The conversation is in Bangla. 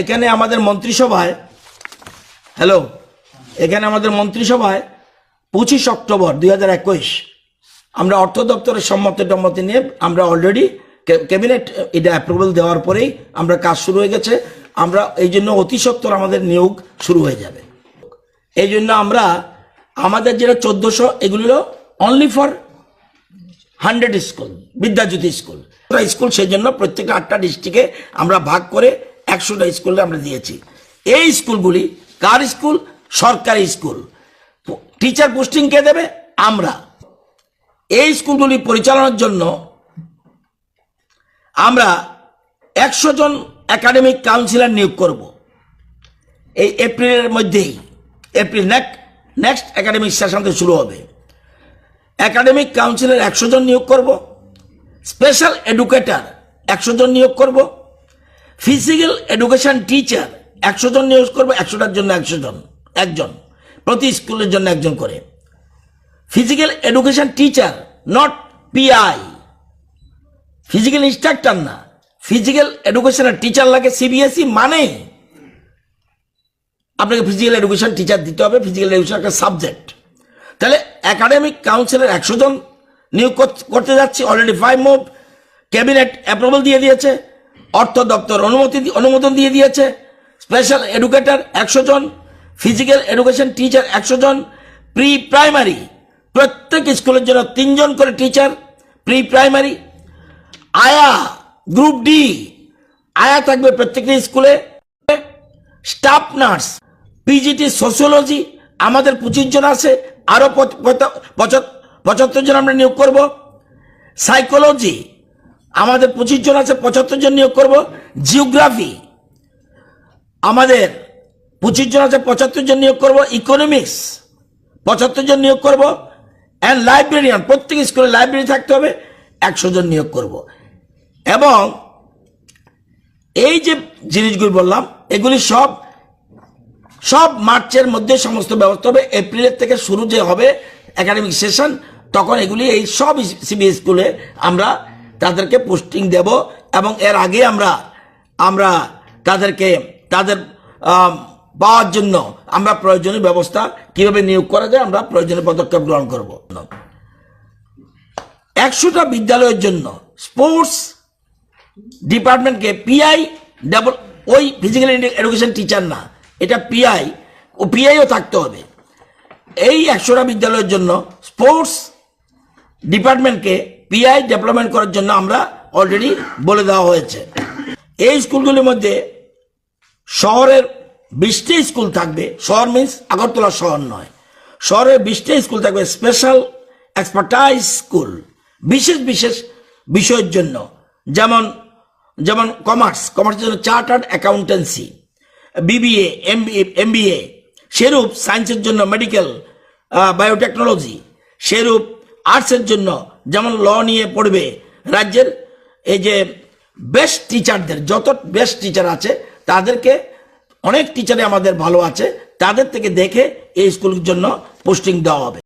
এখানে আমাদের মন্ত্রিসভায়, হ্যালো, এখানে আমাদের মন্ত্রিসভায় পঁচিশ অক্টোবর দুই একুশ, আমরা অর্থ দপ্তরের সম্মতি টম্মতি নিয়ে আমরা অলরেডি ক্যাবিনেট এটা অ্যাপ্রুভাল দেওয়ার পরেই আমরা কাজ শুরু হয়ে গেছে। আমরা এই জন্য অতি সত্বর আমাদের নিয়োগ শুরু হয়ে যাবে। এই জন্য আমরা আমাদের যেটা চোদ্দোশো, এগুলো only for hundred school Vidyajyoti school school সেই জন্য প্রত্যেকটা আটটা ডিস্ট্রিক্টে আমরা ভাগ করে একশোটা স্কুলে আমরা দিয়েছি। এই স্কুলগুলি কার স্কুল? সরকারি স্কুল। টিচার পোস্টিং কে দেবে? আমরা। এই স্কুলগুলি পরিচালনার জন্য আমরা একশো জন একাডেমিক কাউন্সিলর নিয়োগ করব। এই এপ্রিলের মধ্যেই, এপ্রিল নেক্সট একাডেমিক সেশন শুরু হবে। একাডেমিক কাউন্সিলের একশো জন নিয়োগ করব। স্পেশাল এডুকেটর একশো জন নিয়োগ করব। ফিজিক্যাল এডুকেশন টিচার একশো জন নিয়োগ করব, একশোটার জন্য একশো জন, একজন। প্রতি স্কুলের জন্য একজন করে। Physical education teacher not PI physical instructor না। ফিজিক্যাল এডুকেশনের টিচার লাগে সিবিএসই মানে আপনাকে ফিজিক্যাল এডুকেশন টিচার দিতে হবে ফিজিক্যাল এডুকেশন একটা সাবজেক্ট তাহলে একাডেমিক কাউন্সিলের একশো জন নিয়োগ কর- করতে যাচ্ছি already five move cabinet approval দিয়ে দিয়েছে। অর্থ দপ্তর অনুমতি অনুমোদন দিয়ে দিয়েছে। স্পেশাল এডুকেটর একশো জন ফিজিক্যাল এডুকেশন টিচার একশো জন প্রি প্রাইমারি প্রত্যেক স্কুলের জন্য তিনজন করে টিচার প্রি প্রাইমারি আয়া গ্রুপ ডি আয়া থাকবে প্রত্যেকটি স্কুলে। স্টাফ নার্স পিজিটি সোশিওলজি আমাদের পঁচিশ জন আছে, আরও পঁচ- পঁচ- পঁচাত্তর জন আমরা নিয়োগ করব। সাইকোলজি আমাদের পঁচিশ জন আছে, পঁচাত্তর জন নিয়োগ করব। জিওগ্রাফি আমাদের পঁচিশ জন আছে, পঁচাত্তর জন নিয়োগ করব। ইকোনমিক্স পঁচাত্তর জন নিয়োগ করব। অ্যান্ড লাইব্রেরিয়ান প্রত্যেক স্কুলে লাইব্রেরি থাকতে হবে, একশো জন নিয়োগ করব। এবং এই যে জিনিসগুলি বললাম, এগুলি সব সব মার্চের মধ্যে সমস্ত ব্যবস্থা হবে। এপ্রিলের থেকে শুরু যে হবে একাডেমিক সেশন তখন এগুলি এই সব সিবিএস স্কুলে আমরা তাদেরকে পোস্টিং দেব এবং এর আগে আমরা আমরা তাদেরকে, তাদের পাওয়ার জন্য আমরা প্রয়োজনীয় ব্যবস্থা কীভাবে নিয়োগ করা যায় আমরা প্রয়োজনীয় পদক্ষেপ গ্রহণ করব। একশোটা বিদ্যালয়ের জন্য স্পোর্টস ডিপার্টমেন্টকে পিআই ডাবল ওই ফিজিক্যাল এডুকেশন টিচার না, এটা পিআই ও পিআইও থাকতে হবে। এই একশোটা বিদ্যালয়ের জন্য স্পোর্টস ডিপার্টমেন্টকে পিআই ডেভেলপমেন্ট করার জন্য আমরা অলরেডি বলে দেওয়া হয়েছে। এই স্কুলগুলির মধ্যে শহরের বিশটি স্কুল থাকবে। শহর মিন্স আগরতলা শহর নয়। শহরের বিশটি স্কুল থাকবে স্পেশাল এক্সপার্টাইজ স্কুল বিশেষ বিশেষ বিষয়ের জন্য। যেমন যেমন কমার্স কমার্সের জন্য চার্টার্ড অ্যাকাউন্টেন্সি বিবিএ এমবিএ সেরূপ সায়েন্সের জন্য মেডিকেল বায়োটেকনোলজি সেরূপ আর্টসের জন্য যেমন ল নিয়ে পড়বে, রাজ্যের এই যে বেস্ট টিচারদের যত বেস্ট টিচার আছে, তাদেরকে অনেক টিচারে আমাদের ভালো আছে, তাদের থেকে দেখে এই স্কুলের জন্য পোস্টিং দেওয়া হবে।